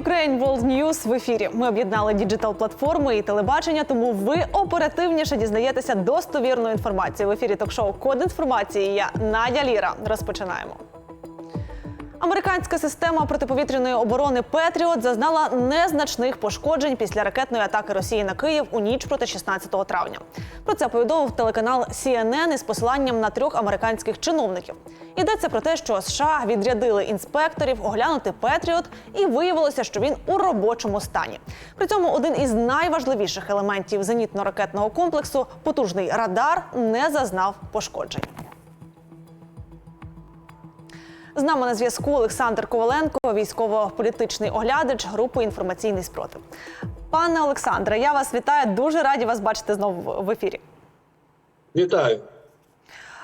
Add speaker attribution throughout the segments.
Speaker 1: Ukraine World News в ефірі. Ми об'єднали діджитал платформи і телебачення, тому ви оперативніше дізнаєтеся достовірну інформацію. В ефірі ток-шоу Код інформації. Я Надя Ліра. Розпочинаємо. Американська система протиповітряної оборони Петріот зазнала незначних пошкоджень після ракетної атаки Росії на Київ у ніч проти 16 травня. Про це повідомив телеканал CNN із посиланням на трьох американських чиновників. Йдеться про те, що США відрядили інспекторів оглянути Петріот, і виявилося, що він у робочому стані. При цьому один із найважливіших елементів зенітно-ракетного комплексу потужний радар не зазнав пошкоджень. З нами на зв'язку Олександр Коваленко, військово-політичний оглядач групи інформаційний спротив. Пане Олександре, я вас вітаю. Дуже раді вас бачити знову в ефірі.
Speaker 2: Вітаю.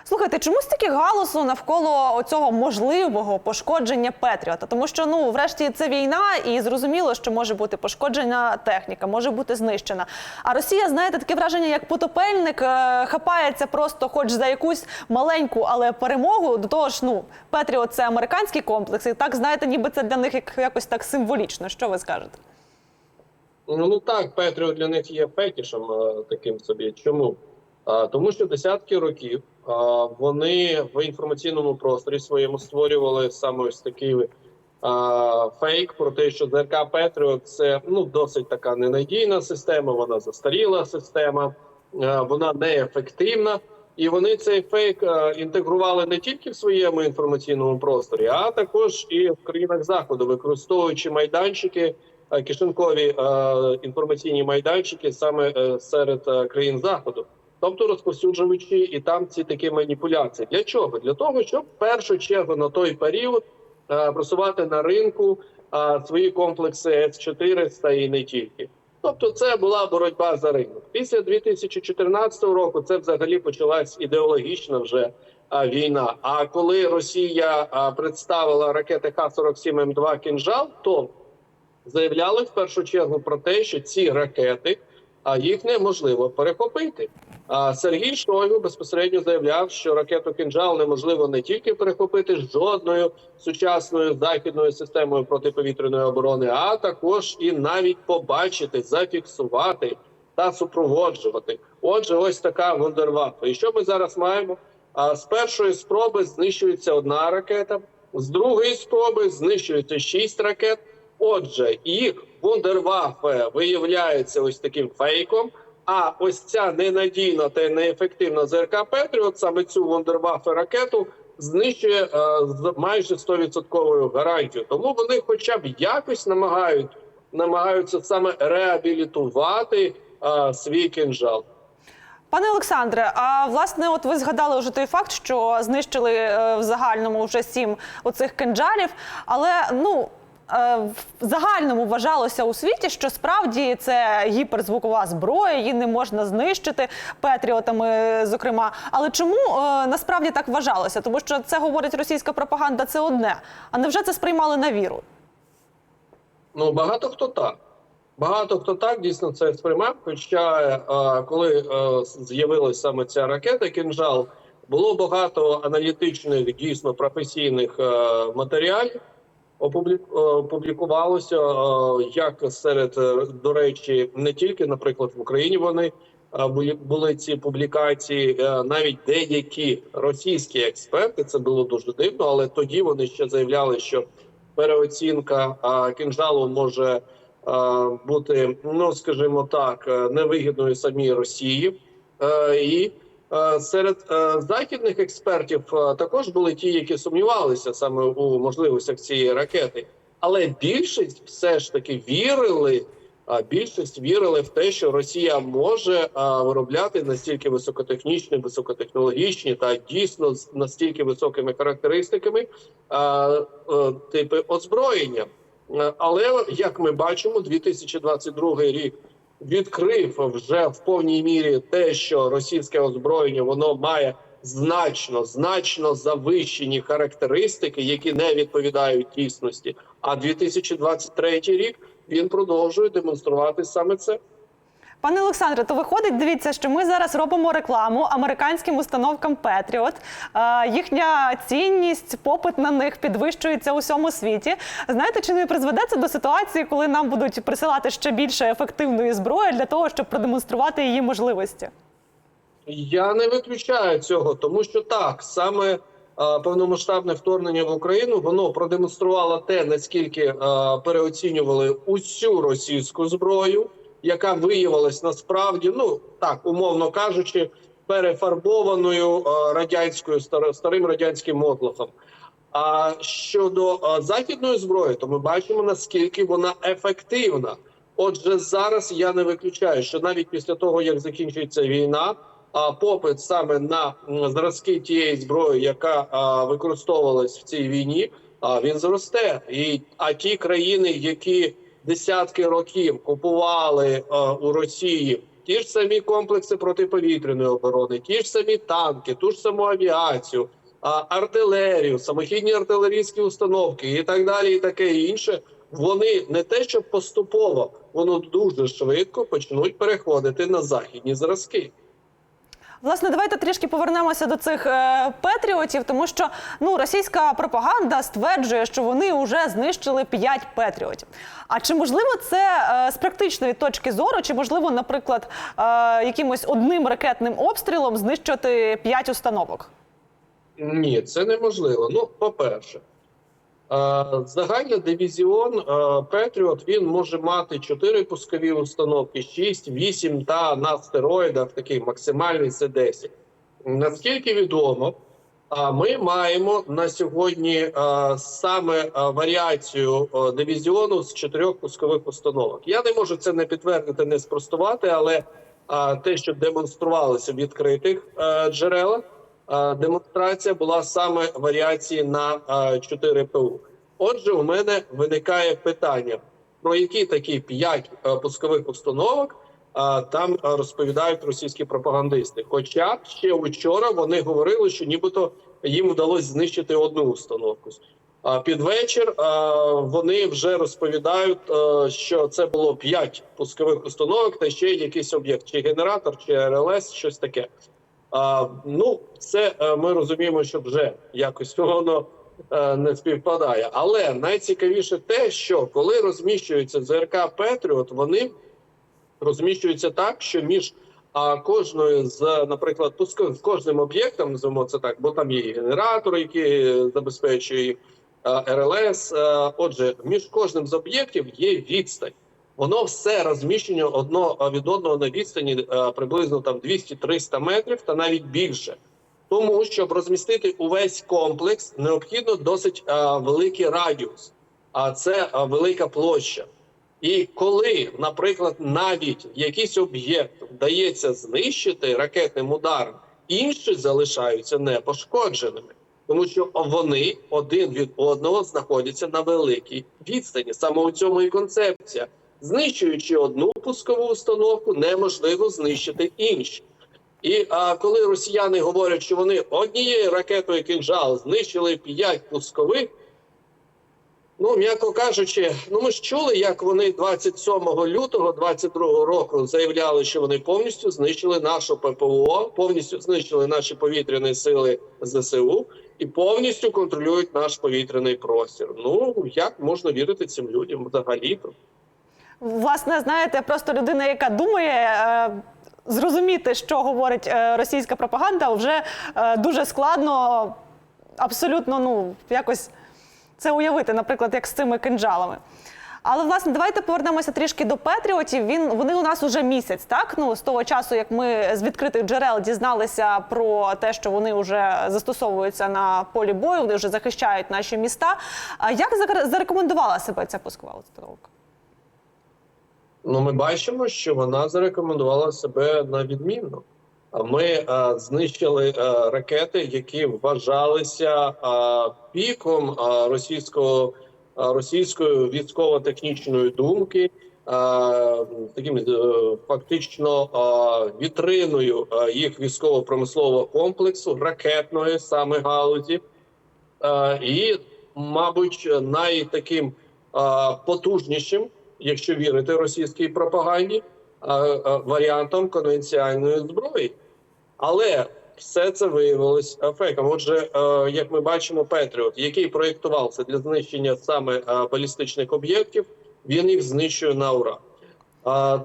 Speaker 1: Слухайте, чому стільки галасу навколо цього можливого пошкодження Петріота? Тому що ну, врешті, це війна, і зрозуміло, що може бути пошкоджена техніка, може бути знищена. А Росія, знаєте, таке враження, як потопельник е, хапається просто, хоч за якусь маленьку, але перемогу. До того ж, ну Петріот це американський комплекс, і так знаєте, ніби це для них як якось так символічно. Що ви скажете?
Speaker 2: Ну, ну так, Петріо для них є фетішем е, таким собі. Чому? Тому що десятки років вони в інформаційному просторі своєму створювали саме ось такий фейк про те, що ЗРК Петріо це ну досить така ненадійна система, вона застаріла система, вона неефективна. І вони цей фейк інтегрували не тільки в своєму інформаційному просторі, а також і в країнах заходу, використовуючи майданчики, кишенькові е, інформаційні майданчики саме е, серед е, країн заходу, тобто розповсюджуючи і там ці такі маніпуляції. Для чого? Для того, щоб в першу чергу на той період е, просувати на ринку е, свої комплекси С-400 і не тільки. Тобто, це була боротьба за ринок. Після 2014 року це взагалі почалась ідеологічна вже а, війна. А коли Росія представила ракети Х-47 М2 «Кінжал», то заявляли в першу чергу про те, що ці ракети а їх неможливо перехопити. А Сергій Шойгу безпосередньо заявляв, що ракету «Кінжал» неможливо не тільки перехопити жодною сучасною західною системою протиповітряної оборони, а також і навіть побачити, зафіксувати та супроводжувати. Отже, ось така вундервафа. І що ми зараз маємо? А з першої спроби знищується одна ракета, з другої спроби знищується шість ракет. Отже, їх вундервафе виявляється ось таким фейком. А ось ця ненадійна та неефективна ЗРК Петріот, саме цю вундервафе ракету, знищує е, з майже 100% гарантією. Тому вони, хоча б якось намагають намагаються саме реабілітувати е, свій кинжал.
Speaker 1: Пане Олександре, а власне, от ви згадали вже той факт, що знищили е, в загальному вже сім оцих кинджалів, але ну. Е, В загальному вважалося у світі, що справді це гіперзвукова зброя, її не можна знищити петріотами, зокрема. Але чому е, насправді так вважалося? Тому що це говорить російська пропаганда, це одне. А невже це сприймали на віру?
Speaker 2: Ну багато хто так. Багато хто так дійсно це сприймав. Хоча е, коли з'явилася саме ця ракета кінжал, було багато аналітичних, дійсно професійних матеріалів. Е, Опублікувалося е, як серед, е, до речі, не тільки, наприклад, в Україні вони були, були ці публікації, навіть деякі російські експерти. Це було дуже дивно, але тоді вони ще заявляли, що переоцінка кінжалу може бути, ну скажімо так, невигідною самій Росії. І серед е, західних експертів е, також були ті, які сумнівалися саме у можливостях цієї ракети. Але більшість все ж таки вірили. Більшість вірили в те, що Росія може виробляти настільки високотехнічні, високотехнологічні та дійсно з настільки високими характеристиками типи озброєння. Е, Але як ми бачимо, 2022 рік відкрив вже в повній мірі те, що російське озброєння воно має значно значно завищені характеристики, які не відповідають дійсності. А 2023 рік він продовжує демонструвати саме це.
Speaker 1: Пане Олександре, то виходить, дивіться, що ми зараз робимо рекламу американським установкам Петріот. Е, їхня цінність, попит на них підвищується у всьому світі. Знаєте, чи не призведе це до ситуації, коли нам будуть присилати ще більше ефективної зброї для того, щоб продемонструвати її можливості?
Speaker 2: Я не виключаю цього, тому що так саме е, повномасштабне вторгнення в Україну воно продемонструвало те, наскільки е, переоцінювали усю російську зброю, яка виявилась насправді, ну так умовно кажучи, перефарбованою е, радянською стар- старим радянським мотлохом. А щодо е, західної зброї, то ми бачимо наскільки вона ефективна. Отже, зараз я не виключаю, що навіть після того як закінчиться війна, а попит саме на зразки тієї зброї, яка використовувалась в цій війні, він зросте. І а ті країни, які десятки років купували а, у Росії ті ж самі комплекси протиповітряної оборони, ті ж самі танки, ту ж саму авіацію, а, артилерію, самохідні артилерійські установки і так далі, і таке інше. Вони не те, що поступово, воно дуже швидко почнуть переходити на західні зразки.
Speaker 1: Власне, давайте трішки повернемося до цих е, петріотів, тому що ну російська пропаганда стверджує, що вони вже знищили 5 петріотів. А чи можливо це е, з практичної точки зору, чи можливо, наприклад, е, якимось одним ракетним обстрілом знищити 5 установок?
Speaker 2: Ні, це неможливо. Ну, по-перше, е, загальний дивізіон е, Петріот він може мати 4 пускові установки, 6, 8 та на стероїдах такий максимальний це 10. Наскільки відомо, ми маємо на сьогодні е, саме е, варіацію е, дивізіону з чотирьох пускових установок. Я не можу це не підтвердити, не спростувати, але е, те, що демонструвалося в відкритих е, джерелах, е, демонстрація була саме варіації на е, 4 ПУ. Отже, у мене виникає питання: про які такі 5 е, пускових установок там е, розповідають російські пропагандисти. Хоча ще вчора вони говорили, що нібито їм вдалося знищити одну установку. А під вечір вони вже розповідають, е, що це було 5 пускових установок та ще якийсь об'єкт, чи генератор, чи РЛС, щось таке. Ну, це е, ми розуміємо, що вже якось воно е, не співпадає. Але найцікавіше те, що коли розміщується ЗРК Петріот, вони розміщуються так, що між кожною з, наприклад, пуско- з кожним об'єктом, називаємо це так, бо там є і генератор, який забезпечує їх, РЛС. Отже, між кожним з об'єктів є відстань. Воно все розміщено одно від одного на відстані приблизно там 200-300 метрів та навіть більше. Тому щоб розмістити увесь комплекс, необхідно досить а, великий радіус, а це а, велика площа. І коли, наприклад, навіть якийсь об'єкт вдається знищити ракетним ударом, інші залишаються непошкодженими, тому що вони один від одного знаходяться на великій відстані. Саме у цьому і концепція. Знищуючи одну пускову установку, неможливо знищити інші. І а, коли росіяни говорять, що вони однією ракетою кінжал знищили п'ять пускових. Ну, м'яко кажучи, ну ми ж чули, як вони 27 лютого 22 року заявляли, що вони повністю знищили нашу ППО, повністю знищили наші повітряні сили ЗСУ і повністю контролюють наш повітряний простір. Ну як можна вірити цим людям взагалі?
Speaker 1: Власне, знаєте, просто людина, яка думає. е, Зрозуміти, що говорить е, російська пропаганда, вже е, дуже складно, абсолютно, ну якось це уявити, наприклад, як з цими кинджалами. Але власне, давайте повернемося трішки до Петріотів. Він вони у нас уже місяць, так ну з того часу, як ми з відкритих джерел дізналися про те, що вони вже застосовуються на полі бою, вони вже захищають наші міста. Як зарекомендувала себе ця пускова установка?
Speaker 2: Ну, ми бачимо, що вона зарекомендувала себе на відмінно. А Ми е, знищили е, ракети, які вважалися е, піком е, російського е, російської військово-технічної думки, е, таким е, фактично е, вітриною е, їх військово-промислового комплексу, ракетної саме галузі. Е, і, мабуть, найтаким е, потужнішим, якщо вірити російській пропаганді, е, е, варіантом конвенціональної зброї. Але все це виявилось фейком. Отже, е, як ми бачимо, Петріот, який проєктувався для знищення саме балістичних об'єктів, він їх знищує на ура.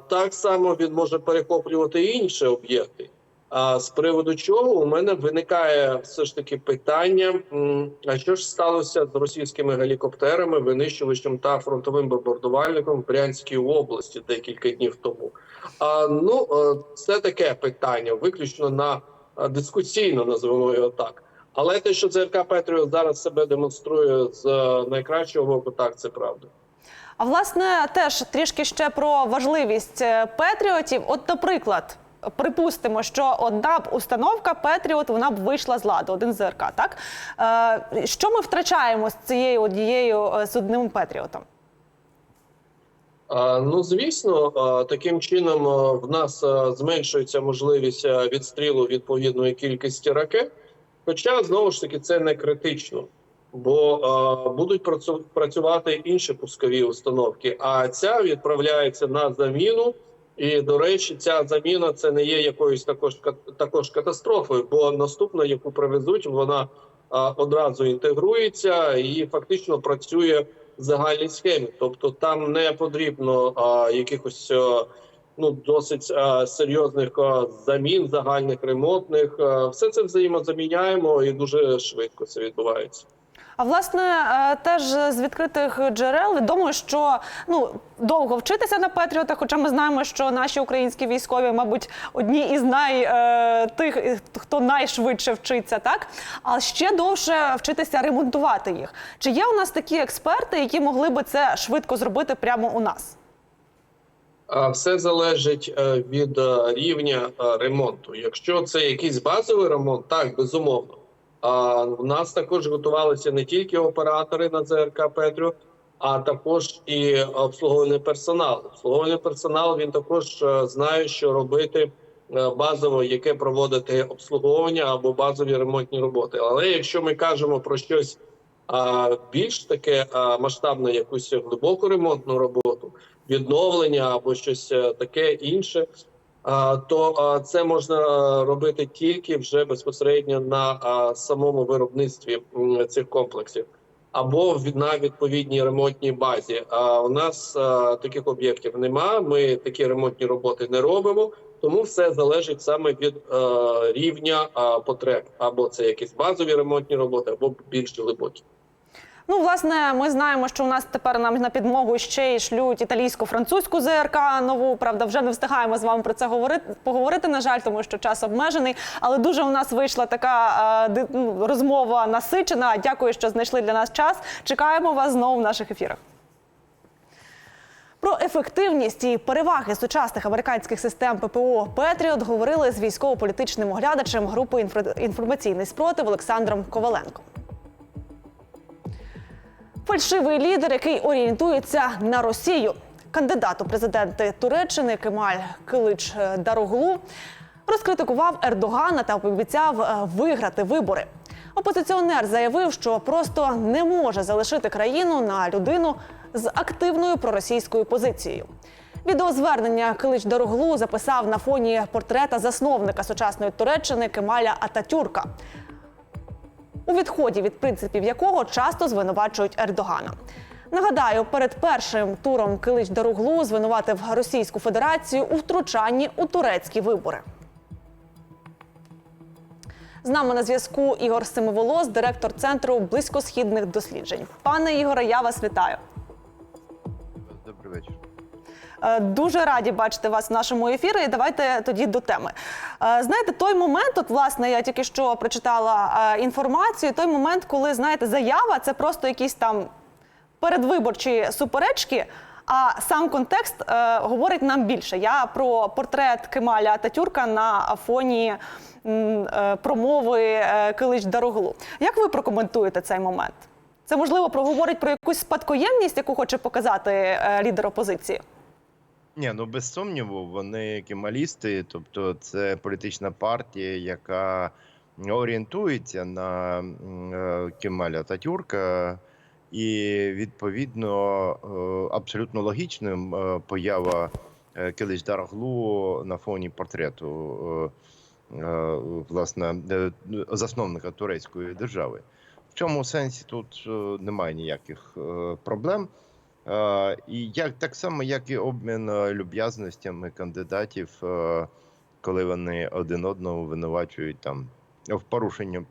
Speaker 2: Так само він може перехоплювати інші об'єкти. З приводу чого у мене виникає все ж таки питання: а що ж сталося з російськими гелікоптерами, винищувачем та фронтовим бомбардувальником в Брянській області декілька днів тому? А, ну е, це таке питання, виключно на е, дискусійно називаємо його так. Але те, що ЦРК Петріот зараз себе демонструє з е, найкращого боку, так це правда.
Speaker 1: А власне, теж трішки ще про важливість Петріотів. От, наприклад, припустимо, що одна б установка Петріот вона б вийшла з ладу, один ЗРК. Так е, що ми втрачаємо з цією однією е, з одним Петріотом?
Speaker 2: Ну, звісно, таким чином в нас зменшується можливість відстрілу відповідної кількості ракет. Хоча знову ж таки це не критично, бо будуть працю- працювати інші пускові установки. А ця відправляється на заміну. І до речі, ця заміна це не є якоюсь також також катастрофою, бо наступна, яку привезуть, вона одразу інтегрується і фактично працює в загальній схемі. Тобто там не потрібно а, якихось а, ну досить а, серйозних а, замін, загальних ремонтних. А, все це взаємозаміняємо і дуже швидко це відбувається.
Speaker 1: А власне, е, теж з відкритих джерел відомо, що ну довго вчитися на Петріотах, хоча ми знаємо, що наші українські військові, мабуть, одні із най е, тих, е, хто найшвидше вчиться, так а ще довше вчитися ремонтувати їх. Чи є у нас такі експерти, які могли би це швидко зробити прямо у нас?
Speaker 2: Все залежить від рівня ремонту. Якщо це якийсь базовий ремонт, так безумовно. В нас також готувалися не тільки оператори на ЗРК Петрю, а також і обслуговувальний персонал. Обслуговувальний персонал він також е, знає, що робити е, базово, яке проводити обслуговування або базові ремонтні роботи. Але якщо ми кажемо про щось більш таке масштабне, якусь глибоку ремонтну роботу, відновлення або щось е, таке інше, то це можна робити тільки вже безпосередньо на самому виробництві цих комплексів. Або на відповідній ремонтній базі. А у нас таких об'єктів нема. Ми такі ремонтні роботи не робимо, тому все залежить саме від е, рівня а, потреб. Або це якісь базові ремонтні роботи, або більш глибокі.
Speaker 1: Ну, власне, ми знаємо, що у нас тепер нам на підмогу ще й шлють італійсько-французьку ЗРК нову. Правда, вже не встигаємо з вами про це говорити поговорити. На жаль, тому що час обмежений. Але дуже у нас вийшла така е, ну, розмова насичена. Дякую, що знайшли для нас час. Чекаємо вас знову в наших ефірах. Про ефективність і переваги сучасних американських систем ППО Петріот говорили з військово-політичним оглядачем групи «Інфр- інформаційний спротив Олександром Коваленком. Фальшивий лідер, який орієнтується на Росію. Кандидат у президенти Туреччини Кемаль Килич е, Дароглу розкритикував Ердогана та пообіцяв е, виграти вибори. Опозиціонер заявив, що просто не може залишити країну на людину з активною проросійською позицією. Відеозвернення Килич Дароглу записав на фоні портрета засновника сучасної Туреччини Кемаля Ататюрка у відході від принципів якого часто звинувачують Ердогана. Нагадаю, перед першим туром Килич Даруглу звинуватив Російську Федерацію у втручанні у турецькі вибори. З нами на зв'язку Ігор Семиволос, директор центру близькосхідних досліджень. Пане Ігоре, я вас вітаю.
Speaker 3: Добрий вечір.
Speaker 1: Е, Дуже раді бачити вас в нашому ефірі. І Давайте тоді до теми. Е, Знаєте, той момент, от власне, я тільки що прочитала е, інформацію. Той момент, коли знаєте, заява це просто якісь там передвиборчі суперечки. А сам контекст е, говорить нам більше. Я про портрет Кемаля Ататюрка на фоні е, промови е, Килич Дароглу. Як ви прокоментуєте цей момент? Це можливо проговорить про якусь спадкоємність, яку хоче показати е, лідер опозиції?
Speaker 3: Ні, ну без сумніву, вони кемалісти, тобто це політична партія, яка орієнтується на е, Кемаля Татюрка, і відповідно е, абсолютно логічним е, поява Килич Дароглу на фоні портрету власне засновника турецької держави. В цьому сенсі тут немає ніяких проблем. Е, І як так само, як і обмін е, люб'язностями кандидатів, е, коли вони один одного винувачують там в порушенні.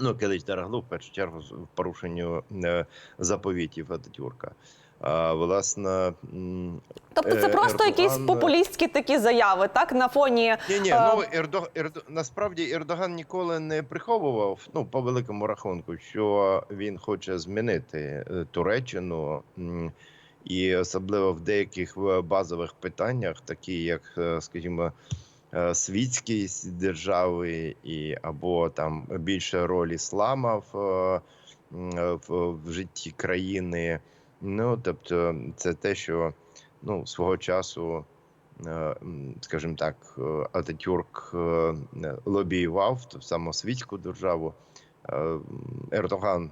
Speaker 3: Ну, колись Дараглу, в першу чергу, в порушенню заповітів Ататюрка. А, власне,
Speaker 1: Тобто це
Speaker 3: Е,
Speaker 1: просто якісь популістські такі заяви, так на фоні
Speaker 3: ні, ні,
Speaker 1: Е,
Speaker 3: ну Ердо, Ердо, насправді Ердоган ніколи не приховував, ну по великому рахунку, що він хоче змінити е, Туреччину, і особливо в деяких е, базових питаннях, такі як, е, скажімо, е, світськість держави, і або там більше роль іслама е, е, в, в житті країни. Ну тобто, це те, що ну свого часу е, скажімо так, е, Ататюрк е, лобіював ту саму світську державу. Ердоган,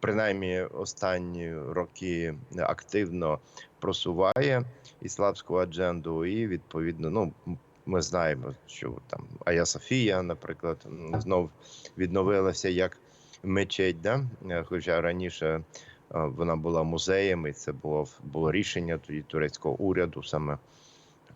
Speaker 3: принаймні останні роки активно просуває ісламську адженду, і відповідно, ну ми знаємо, що там Ая Софія, наприклад, знов відновилася як мечеть, да? Е, хоча раніше е, вона була музеєм, і це було, було рішення тоді турецького уряду саме.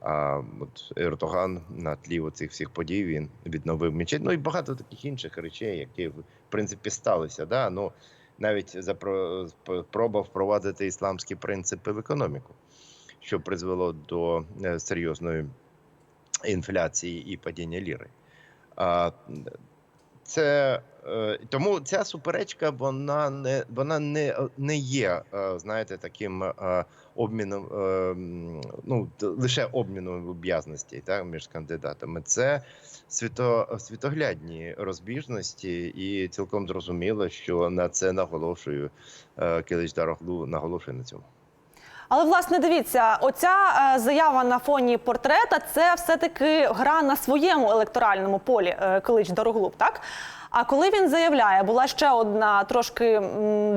Speaker 3: А от Ердоган на тлі оцих всіх подій він відновив мечеть. Ну і багато таких інших речей, які в принципі сталися. Да? Ну, навіть спроба впровадити ісламські принципи в економіку, що призвело до е, серйозної інфляції і падіння ліри. Це тому ця суперечка вона не вона не, не є, е, знаєте, таким е, обміном, е, ну лише обміном люб'язностей так, між кандидатами. Це світо, світоглядні розбіжності, і цілком зрозуміло, що на це наголошую е, Килич Дароглу наголошує на цьому.
Speaker 1: Але власне дивіться, оця е, заява на фоні портрета це все-таки гра на своєму електоральному полі е, Килич Дороглуб, так? А коли він заявляє, була ще одна трошки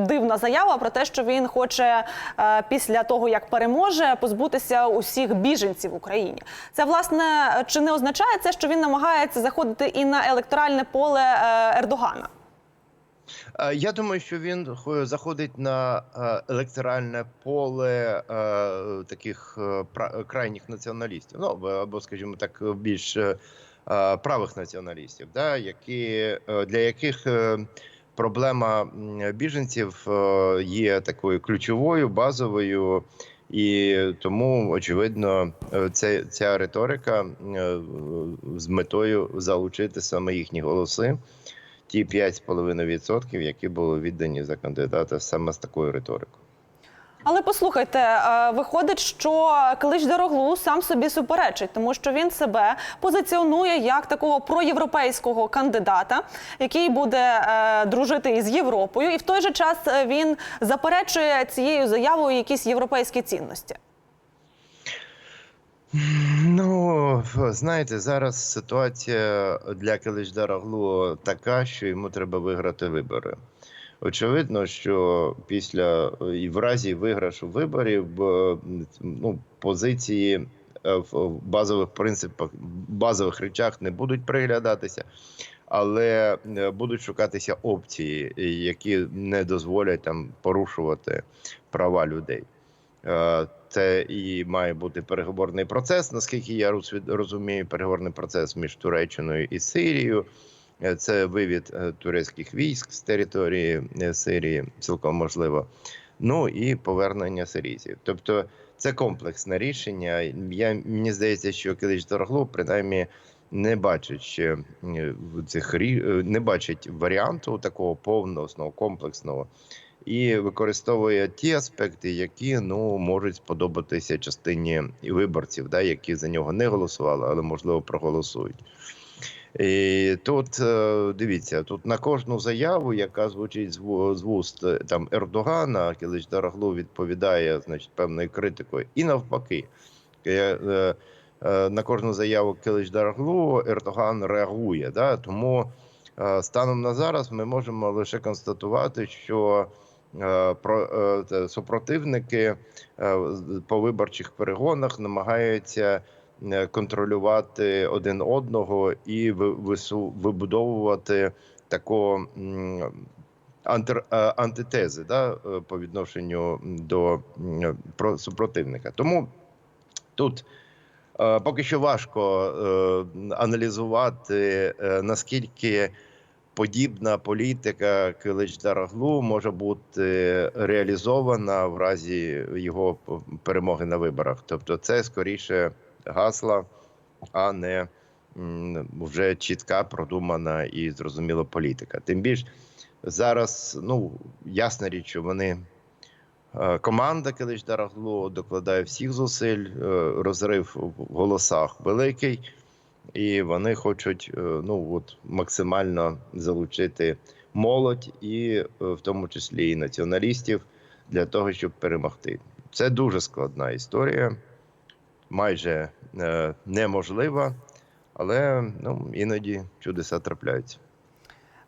Speaker 1: дивна заява про те, що він хоче е, після того, як переможе, позбутися усіх біженців в Україні. Це власне чи не означає це, що він намагається заходити і на електоральне поле е, Ердогана?
Speaker 3: Е, Я думаю, що він заходить на електоральне поле таких крайніх націоналістів, ну або- скажімо так, більш правих націоналістів, да, які, е, для яких е, проблема біженців е, є такою ключовою, базовою. І тому, очевидно, е, це, ця риторика е, з метою залучити саме їхні голоси ті 5,5%, які були віддані за кандидата саме з такою риторикою.
Speaker 1: Але послухайте, е, виходить, що Клич Дороглу сам собі суперечить, тому що він себе позиціонує як такого проєвропейського кандидата, який буде е, дружити із Європою, і в той же час е, він заперечує цією заявою якісь європейські цінності.
Speaker 3: Ну, знаєте, зараз ситуація для Киличдараглу така, що йому треба виграти вибори. Очевидно, що після і в разі виграшу виборів е, ну, позиції е, в базових принципах, базових речах не будуть приглядатися, але е, будуть шукатися опції, які не дозволять там порушувати права людей. Е, Це і має бути переговорний процес, наскільки я роз- розумію, переговорний процес між Туреччиною і Сирією. Е, Це вивід е, турецьких військ з території е, Сирії, цілком можливо. Ну і повернення сирійців. Тобто це комплексне рішення. Я мені здається, що Килич Дороглу принаймні не бачить ще цих не бачить варіанту такого повного комплексного і використовує ті аспекти, які ну можуть сподобатися частині виборців, да, які за нього не голосували, але можливо проголосують. І тут е, дивіться, тут на кожну заяву, яка звучить з вуст е, там Ердогана, Кілич Дараглу відповідає значить певною критикою, і навпаки. Е, На кожну заяву Кілич Дараглу Ердоган реагує. Да? Тому станом на зараз ми можемо лише констатувати, що про супротивники по виборчих перегонах намагаються контролювати один одного і ви- вибудовувати такого е, антитези да, е, по відношенню до супротивника. Тому тут е, поки що важко е, аналізувати, е, наскільки подібна політика Килич-Дараглу може бути реалізована в разі його перемоги на виборах. Тобто, це скоріше гасла, а не вже чітка, продумана і зрозуміла політика. Тим більш зараз, ну ясна річ, що вони. е, Команда Килич Дараглу докладає всіх зусиль, е, розрив в голосах великий, і вони хочуть е, ну от максимально залучити молодь, і в тому числі і націоналістів для того, щоб перемогти. Це дуже складна історія, майже е, неможлива, але ну іноді чудеса трапляються.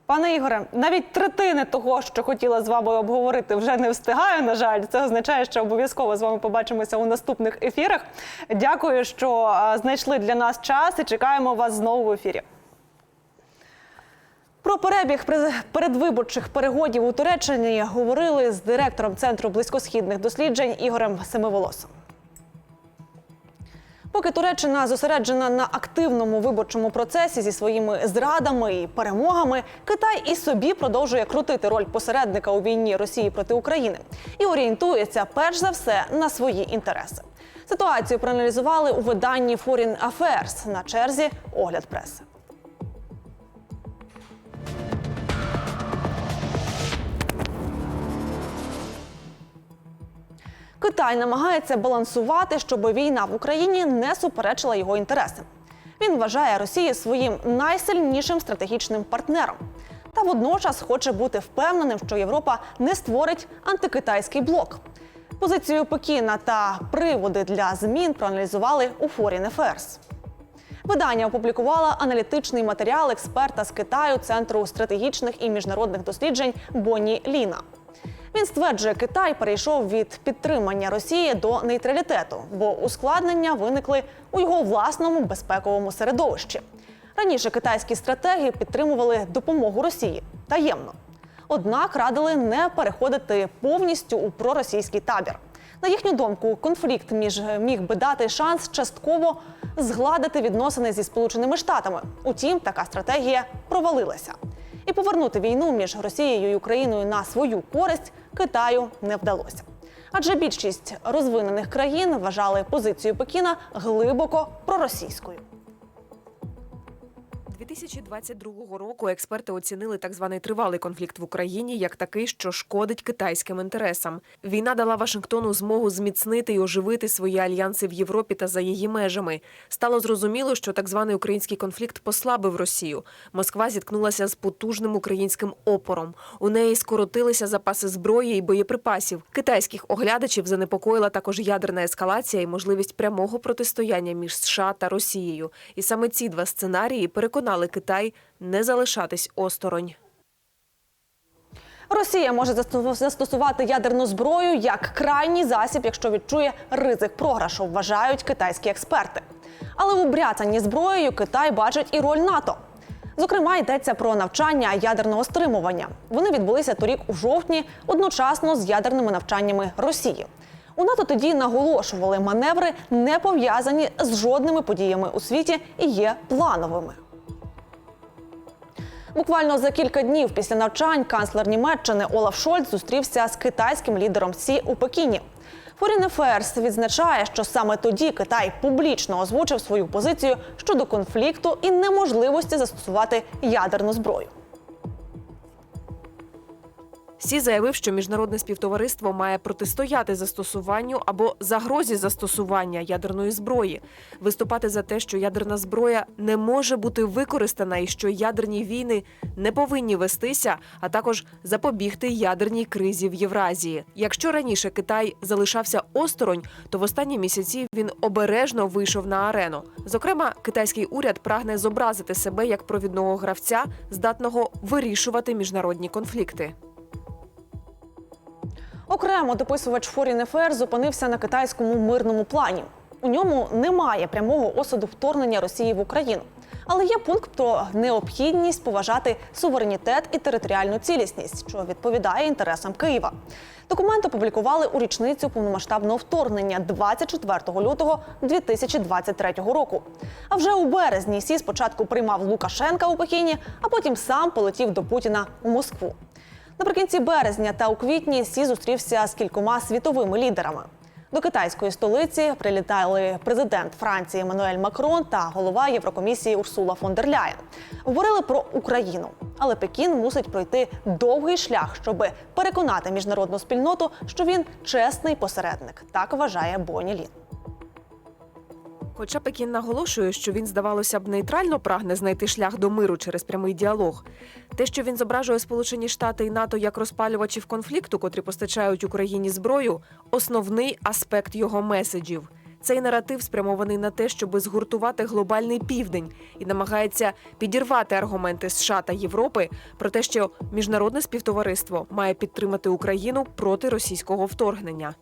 Speaker 1: Пане Ігоре, навіть третини того, що хотіла з вами обговорити, вже не встигаю. На жаль, це означає, що обов'язково з вами побачимося у наступних ефірах. Дякую, що знайшли для нас час і чекаємо вас знову в ефірі. Про перебіг передвиборчих перегодів у Туреччині говорили з директором центру близькосхідних досліджень Ігорем Семиволосом. Поки Туреччина зосереджена на активному виборчому процесі зі своїми зрадами і перемогами, Китай і собі продовжує крутити роль посередника у війні Росії проти України і орієнтується перш за все на свої інтереси. Ситуацію проаналізували у виданні Foreign Affairs на черзі огляд преси. Китай намагається балансувати, щоб війна в Україні не суперечила його інтересам. Він вважає Росію своїм найсильнішим стратегічним партнером. Та водночас хоче бути впевненим, що Європа не створить антикитайський блок. Позицію Пекіна та приводи для змін проаналізували у Foreign Affairs. Видання опублікувало аналітичний матеріал експерта з Китаю Центру стратегічних і міжнародних досліджень Бонні Ліна. Він стверджує, Китай перейшов від підтримання Росії до нейтралітету, бо ускладнення виникли у його власному безпековому середовищі. Раніше китайські стратеги підтримували допомогу Росії таємно. Однак радили не переходити повністю у проросійський табір. На їхню думку, конфлікт між міг би дати шанс частково згладити відносини зі Сполученими Штатами. Утім, така стратегія провалилася. І повернути війну між Росією і Україною на свою користь Китаю не вдалося. Адже більшість розвинених країн вважали позицію Пекіна глибоко проросійською.
Speaker 4: 2022 року експерти оцінили так званий тривалий конфлікт в Україні як такий, що шкодить китайським інтересам. Війна дала Вашингтону змогу зміцнити і оживити свої альянси в Європі та за її межами. Стало зрозуміло, що так званий український конфлікт послабив Росію. Москва зіткнулася з потужним українським опором. У неї скоротилися запаси зброї і боєприпасів. Китайських оглядачів занепокоїла також ядерна ескалація і можливість прямого протистояння між США та Росією. І саме ці два сценарії переконали Китай не залишатись осторонь.
Speaker 1: Росія може застосувати ядерну зброю як крайній засіб, якщо відчує ризик програшу, вважають китайські експерти. Але у бряцанні зброєю Китай бачить і роль НАТО. Зокрема, йдеться про навчання ядерного стримування. Вони відбулися торік у жовтні одночасно з ядерними навчаннями Росії. У НАТО тоді наголошували, маневри не пов'язані з жодними подіями у світі і є плановими. Буквально за кілька днів після навчань канцлер Німеччини Олаф Шольц зустрівся з китайським лідером Сі у Пекіні. Foreign Affairs відзначає, що саме тоді Китай публічно озвучив свою позицію щодо конфлікту і неможливості застосувати ядерну зброю.
Speaker 4: Сі заявив, що міжнародне співтовариство має протистояти застосуванню або загрозі застосування ядерної зброї, виступати за те, що ядерна зброя не може бути використана і що ядерні війни не повинні вестися, а також запобігти ядерній кризі в Євразії. Якщо раніше Китай залишався осторонь, то в останні місяці він обережно вийшов на арену. Зокрема, китайський уряд прагне зобразити себе як провідного гравця, здатного вирішувати міжнародні конфлікти.
Speaker 1: Окремо дописувач Foreign Affairs зупинився на китайському мирному плані. У ньому немає прямого осуду вторгнення Росії в Україну. Але є пункт про необхідність поважати суверенітет і територіальну цілісність, що відповідає інтересам Києва. Документ опублікували у річницю повномасштабного вторгнення 24 лютого 2023 року. А вже у березні Сі спочатку приймав Лукашенка у Пекіні, а потім сам полетів до Путіна у Москву. Наприкінці березня та у квітні Сі зустрівся з кількома світовими лідерами. До китайської столиці прилітали президент Франції Еммануель Макрон та голова Єврокомісії Урсула фон дер Ляєн. Говорили про Україну, але Пекін мусить пройти довгий шлях, щоб переконати міжнародну спільноту, що він чесний посередник. Так вважає Боні Лін.
Speaker 4: Хоча Пекін наголошує, що він, здавалося б, нейтрально прагне знайти шлях до миру через прямий діалог. Те, що він зображує Сполучені Штати і НАТО як розпалювачів конфлікту, котрі постачають Україні зброю, основний аспект його меседжів. Цей наратив спрямований на те, щоб згуртувати глобальний південь і намагається підірвати аргументи США та Європи про те, що міжнародне співтовариство має підтримати Україну проти російського вторгнення.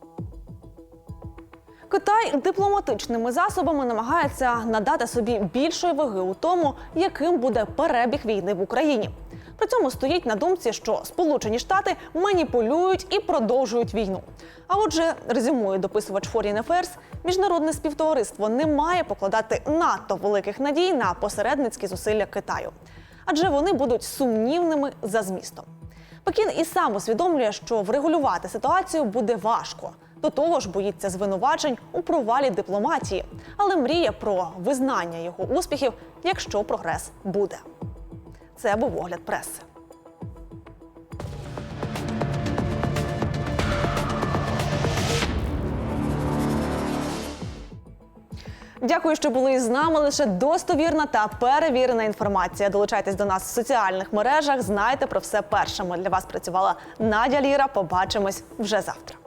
Speaker 1: Китай дипломатичними засобами намагається надати собі більшої ваги у тому, яким буде перебіг війни в Україні. При цьому стоїть на думці, що Сполучені Штати маніпулюють і продовжують війну. А отже, резюмує дописувач Foreign Affairs, міжнародне співтовариство не має покладати надто великих надій на посередницькі зусилля Китаю, адже вони будуть сумнівними за змістом. Пекін і сам усвідомлює, що врегулювати ситуацію буде важко. До того ж, боїться звинувачень у провалі дипломатії, але мріє про визнання його успіхів, якщо прогрес буде. Це був огляд преси. Дякую, що були із нами. Лише достовірна та перевірена інформація. Долучайтесь до нас в соціальних мережах. Знайте про все першими. Для вас працювала Надя Ліра. Побачимось вже завтра.